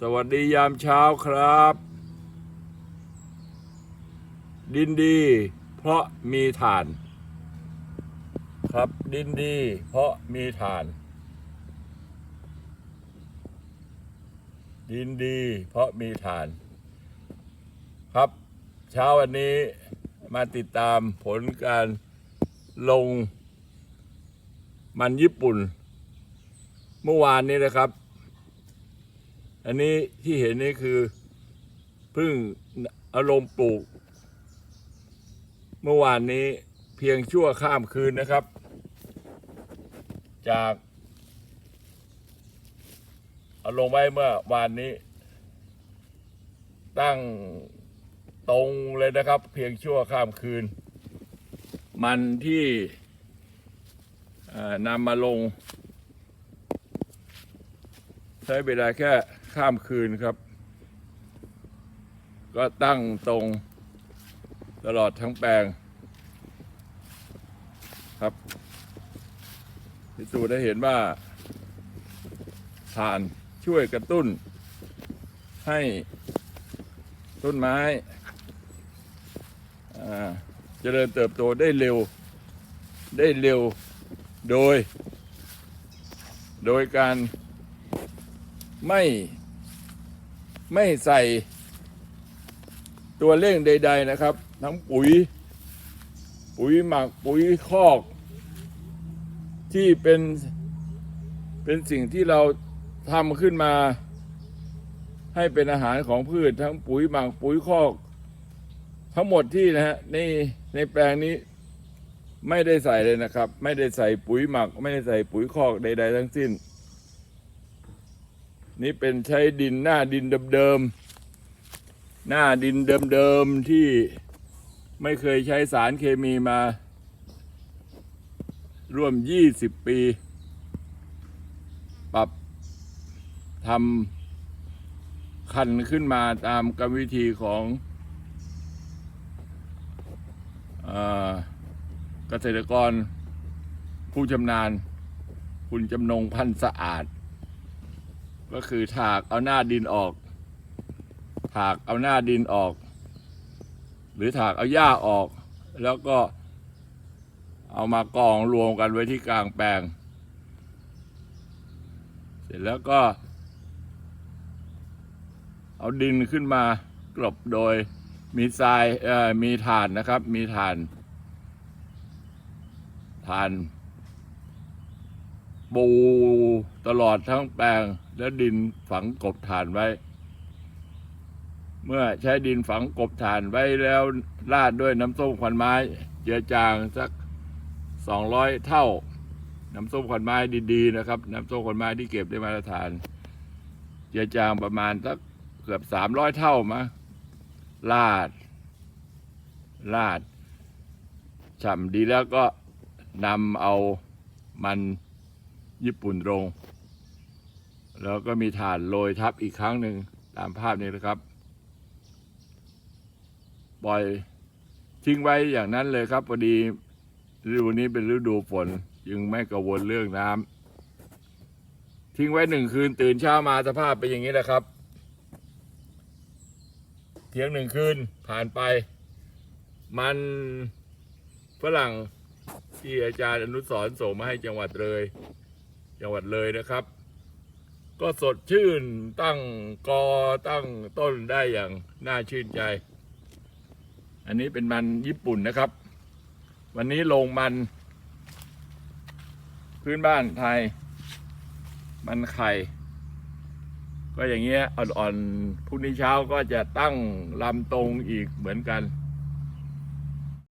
สวัสดียามเช้าครับ ดินดี เพราะมีฐาน ครับดินดี เพราะมีฐาน ดินดี เพราะมีฐาน ครับ เช้าวันนี้มาติดตามผลการลงมันญี่ปุ่น เมื่อวานนี้นะครับ อันนี้ที่เห็นนี่คือพิ่งอารมณ์ปลูก เมื่อวานนี้เพียงชั่วข้ามคืนนะครับ จากเอาลงไว้เมื่อวานนี้ ตั้งตรงเลยนะครับ เพียงชั่วข้ามคืน มันที่นำมาลง ใช้เวลาแค่ข้ามคืนครับ ก็ตั้งตรงตลอดทั้งแปลง ครับพิสูจน์ได้เห็นว่าฐานช่วยกระตุ้น ให้ต้นไม้เจริญเติบโตได้เร็วได้เร็วโดย โดยการ ไม่ไม่ใส่ตัวเร่งใด ๆนะครับ ทั้งปุ๋ย ปุ๋ยหมักปุ๋ยคอก ที่เป็นเป็นสิ่งที่เราทำขึ้นมา ให้เป็นอาหารของพืช ทั้งปุ๋ยหมักปุ๋ยคอก ทั้งหมดที่นะฮะในในแปลงนี้ไม่ได้ใส่เลยนะครับ ไม่ได้ใส่ปุ๋ยหมัก ไม่ได้ใส่ปุ๋ยคอกใด ๆ ทั้งสิ้น นี่เป็นใช้ดินหน้าดินเดิมๆหน้าดินเดิมๆที่ไม่เคยใช้สารเคมีมา ร่วม 20 ปี ปรับทำคันขึ้นมาตามกรรมวิธีของเกษตรกรผู้ชำนาญ คุณจำนงพันธ์สะอาด ก็คือถากเอาหน้าดินออก ถากเอาหน้าดินออก หรือถากเอาหญ้าออก แล้วก็เอามากองรวมกันไว้ที่กลางแปลง เสร็จแล้วก็ เอาดินขึ้นมากลบโดยมีทรายมีถ่านนะครับ มีถ่านถ่าน ปูตลอดทั้งแปลง แล้วดินฝังกบฐานไว้ เมื่อใช้ดินฝังกบฐานไว้แล้วราดด้วยน้ำส้มควันไม้ เจือจางสักสองร้อยเท่า น้ำส้มควันไม้ดีๆนะครับ น้ำส้มควันไม้ที่เก็บได้มาตรฐาน เจือจางประมาณสักเกือบสามร้อยเท่ามาลาด ลาดฉ่ำดีแล้วก็นำเอามันญี่ปุ่นลง แล้วก็มีฐานโรยทับอีกครั้งหนึ่งตามภาพนี้นะครับ ปล่อยทิ้งไว้อย่างนั้นเลยครับพอดีฤดูนี้เป็นฤดูฝนจึงไม่กังวลเรื่องน้ำทิ้งไว้หนึ่งคืนตื่นเช้ามาสภาพเป็นอย่างนี้แหละครับเพียงหนึ่งคืนผ่านไป มันฝรั่งที่อาจารย์อนุสรส่งมาให้จังหวัดเลย จังหวัดเลยนะครับ ก็สดชื่นตั้งกอตั้งต้นได้อย่างน่าชื่นใจ อันนี้เป็นมันญี่ปุ่นนะครับ วันนี้ลงมัน พื้นบ้านไทย มันไข่ ก็อย่างเงี้ยอ่อนๆพรุ่งนี้เช้าก็จะตั้งลำตรงอีกเหมือนกัน